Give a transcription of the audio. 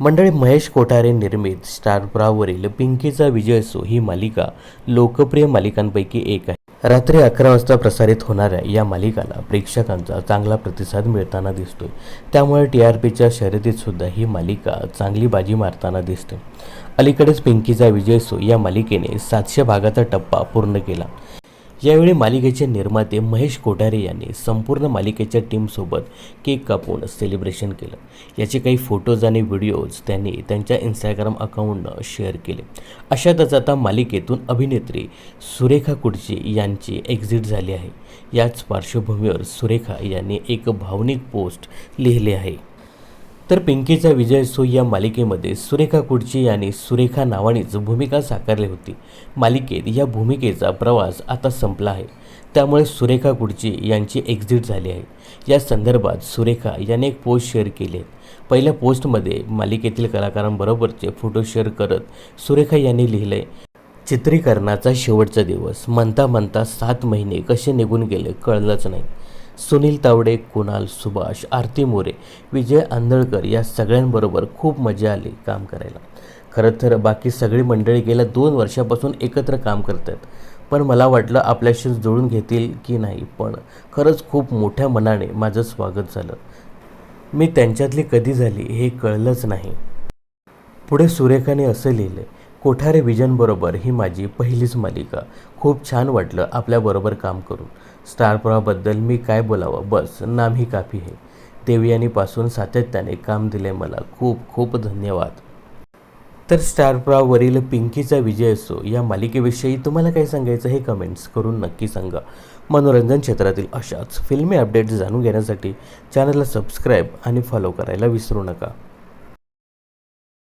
मंडळी महेश कोठारे निर्मित स्टारप्रावरील पिंकीचा विजय असो ही मालिका लोकप्रिय मालिकांपैकी एक आहे. रात्री अकरा वाजता प्रसारित होणाऱ्या या मालिकाला प्रेक्षकांचा चांगला प्रतिसाद मिळताना दिसतोय. त्यामुळे टी आर पीच्या शर्यतीत सुद्धा ही मालिका चांगली बाजी मारताना दिसते. अलीकडेच पिंकीचा विजय असो या मालिकेने सातशे भागाचा टप्पा पूर्ण केला. यावेळी मालिकेचे निर्माते महेश कोठारे यांनी संपूर्ण मालिकेच्या टीमसोबत केक कापून सेलिब्रेशन केलं. याचे काही फोटोज आणि व्हिडिओज त्यांनी त्यांच्या इंस्टाग्राम अकाउंटनं शेअर केले. अशातच आता मालिकेतून अभिनेत्री सुरेखा कुडची यांची एक्झिट झाली आहे. याच पार्श्वभूमीवर सुरेखा यांनी एक भावनिक पोस्ट लिहिले आहे. तर पिंकीचा विजय सो या मालिकेमध्ये सुरेखा कुडची यांनी सुरेखा नावानेच भूमिका साकारली होती. मालिकेत या भूमिकेचा प्रवास आता संपला आहे. त्यामुळे सुरेखा कुडची यांची एक्झिट झाली आहे. या संदर्भात सुरेखा यांनी एक पोस्ट शेअर केली आहे. पहिल्या पोस्टमध्ये मालिकेतील कलाकारांबरोबरचे फोटो शेअर करत सुरेखा यांनी लिहिले चित्रीकरणाचा शेवटचा दिवस. म्हणता म्हणता सात महिने कसे निघून गेले कळलंच नाही. सुनील तावडे कुणाल सुभाष आरती मोरे विजय आंदळकर या सगळ्यांबरोबर खूप मजा आली काम करायला. खरं तर बाकी सगळी मंडळी गेल्या दोन वर्षापासून एकत्र काम करत आहेत पण मला वाटलं आपल्याशी जुळून घेतील की नाही पण खरंच खूप मोठ्या मनाने माझं स्वागत झालं. मी त्यांच्यातली कधी झाली हे कळलंच नाही. पुढे सुरेखाने असं लिहिले कोठारे विजनबरोबर ही माझी पहिलीच मालिका. खूप छान वाटलं आपल्याबरोबर काम करून. स्टार मी काय बोलावं? बस नाम ही काफी आहे. देवयानीपासून सातत्याने काम दिले मला. खूप खूप धन्यवाद. तर स्टार पिंकीचा विजय असो या मालिकेविषयी तुम्हाला काय सांगायचं हे कमेंट्स करून नक्की सांगा. मनोरंजन क्षेत्रातील अशाच फिल्मी अपडेट्स जाणून घेण्यासाठी चॅनलला सबस्क्राईब आणि फॉलो करायला विसरू नका.